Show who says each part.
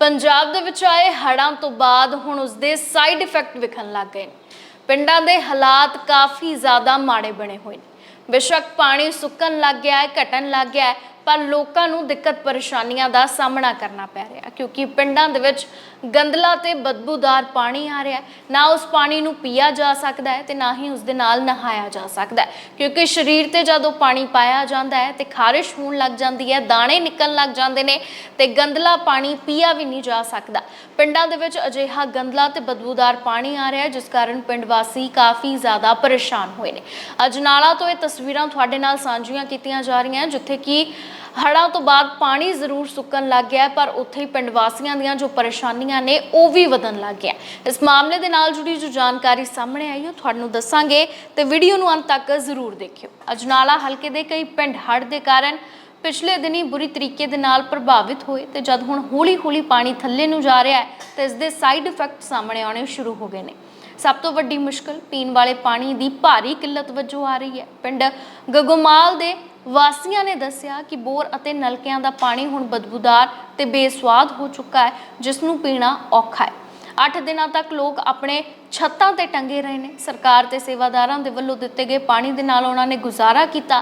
Speaker 1: ਪੰਜਾਬ ਦੇ ਵਿੱਚ ਆਏ ਹੜ੍ਹਾਂ ਤੋਂ ਬਾਅਦ ਹੁਣ ਉਸਦੇ ਸਾਈਡ ਇਫੈਕਟ ਵਿਖਣ ਲੱਗ ਗਏ। ਨੇ ਪਿੰਡਾਂ ਦੇ ਹਾਲਾਤ ਕਾਫੀ ਜ਼ਿਆਦਾ ਮਾੜੇ ਬਣੇ ਹੋਏ ਨੇ। ਬੇਸ਼ੱਕ ਪਾਣੀ ਸੁੱਕਣ ਲੱਗ ਗਿਆ ਹੈ, ਘਟਣ ਲੱਗ ਗਿਆ ਹੈ ਪਰ ਲੋਕਾਂ ਨੂੰ ਦਿੱਕਤ ਪਰੇਸ਼ਾਨੀਆਂ ਦਾ ਸਾਹਮਣਾ ਕਰਨਾ ਪੈ ਰਿਹਾ ਕਿਉਂਕਿ ਪਿੰਡਾਂ ਦੇ ਵਿੱਚ ਗੰਦਲਾ ਤੇ ਬਦਬੂਦਾਰ ਪਾਣੀ ਆ ਰਿਹਾ ਨਾ ਉਸ ਪਾਣੀ ਨੂੰ ਪੀਆ ਜਾ ਸਕਦਾ ਹੈ ਤੇ ਨਾ ਹੀ ਉਸ ਦੇ ਨਾਲ ਨਹਾਇਆ ਜਾ ਸਕਦਾ ਹੈ, ਕਿਉਂਕਿ ਸਰੀਰ ਤੇ ਜਦੋਂ ਪਾਣੀ ਪਾਇਆ ਜਾਂਦਾ ਹੈ ਤੇ ਖਾਰਿਸ਼ ਹੋਣ ਲੱਗ ਜਾਂਦੀ ਹੈ, ਦਾਣੇ ਨਿਕਲਣ ਲੱਗ ਜਾਂਦੇ ਨੇ ਤੇ ਗੰਦਲਾ ਪਾਣੀ ਪੀਆ ਵੀ ਨਹੀਂ ਜਾ ਸਕਦਾ। ਪਿੰਡਾਂ ਦੇ ਵਿੱਚ ਅਜਿਹਾ ਗੰਦਲਾ ਤੇ ਬਦਬੂਦਾਰ ਪਾਣੀ ਆ ਰਿਹਾ ਹੈ, ਜਿਸ ਕਾਰਨ ਪਿੰਡ ਵਾਸੀ ਕਾਫੀ ਜ਼ਿਆਦਾ ਪਰੇਸ਼ਾਨ ਹੋਏ ਨੇ। ਅਜਨਾਲਾ ਤੋਂ ਇਹ ਤਸਵੀਰਾਂ ਤੁਹਾਡੇ ਨਾਲ ਸਾਂਝੀਆਂ ਕੀਤੀਆਂ ਜਾ ਰਹੀਆਂ ਜਿੱਥੇ ਕਿ ਹੜ੍ਹਾਂ ਤੋਂ ਬਾਅਦ ਪਾਣੀ ਜ਼ਰੂਰ ਸੁੱਕਣ ਲੱਗ ਗਿਆ ਪਰ ਉੱਥੇ ਹੀ ਪਿੰਡ ਵਾਸੀਆਂ ਦੀਆਂ ਜੋ ਪਰੇਸ਼ਾਨੀਆਂ ਨੇ, ਉਹ ਵੀ ਵਧਣ ਲੱਗ ਗਿਆ ਇਸ ਮਾਮਲੇ ਦੇ ਨਾਲ ਜੁੜੀ ਜੋ ਜਾਣਕਾਰੀ ਸਾਹਮਣੇ ਆਈ ਉਹ ਤੁਹਾਨੂੰ ਦੱਸਾਂਗੇ ਤੇ ਵੀਡੀਓ ਨੂੰ ਅੰਤ ਤੱਕ ਜ਼ਰੂਰ ਦੇਖਿਓ। ਅਜਨਾਲਾ ਹਲਕੇ ਦੇ ਕਈ ਪਿੰਡ ਹੜ੍ਹ ਦੇ ਕਾਰਨ ਪਿਛਲੇ ਦਿਨੀ ਬੁਰੀ ਤਰੀਕੇ ਦੇ ਨਾਲ ਪ੍ਰਭਾਵਿਤ ਹੋਏ ਤੇ ਜਦ ਹੁਣ ਹੌਲੀ-ਹੌਲੀ ਪਾਣੀ ਥੱਲੇ ਨੂੰ ਜਾ ਰਿਹਾ ਹੈ, ਤੇ ਇਸ ਦੇ ਸਾਈਡ ਇਫੈਕਟ ਸਾਹਮਣੇ ਆਉਣੇ ਸ਼ੁਰੂ ਹੋ ਗਏ ਨੇ। ਸਭ ਤੋਂ ਵੱਡੀ ਮੁਸ਼ਕਲ ਪੀਣ ਵਾਲੇ ਪਾਣੀ ਦੀ ਭਾਰੀ ਕਿੱਲਤ ਵਜੋਂ ਆ ਰਹੀ ਹੈ। ਪਿੰਡ ਗਗੋਮਾਲ ਦੇ ਵਾਸੀਆਂ ਨੇ ਦੱਸਿਆ ਕਿ ਬੋਰ ਅਤੇ ਨਲਕਿਆਂ ਦਾ ਪਾਣੀ ਹੁਣ ਬਦਬੂਦਾਰ ਤੇ ਬੇਸਵਾਦ ਹੋ ਚੁੱਕਾ ਹੈ, ਜਿਸ ਨੂੰ ਪੀਣਾ ਔਖਾ ਹੈ। 8 ਦਿਨਾਂ ਤੱਕ ਲੋਕ ਆਪਣੇ ਛੱਤਾਂ ਤੇ ਟੰਗੇ ਰਹੇ ਨੇ। ਸਰਕਾਰ ਤੇ ਸੇਵਾਦਾਰਾਂ ਦੇ ਵੱਲੋਂ ਦਿੱਤੇ ਗਏ ਪਾਣੀ ਦੇ ਨਾਲ ਉਹਨਾਂ ਨੇ ਗੁਜ਼ਾਰਾ ਕੀਤਾ।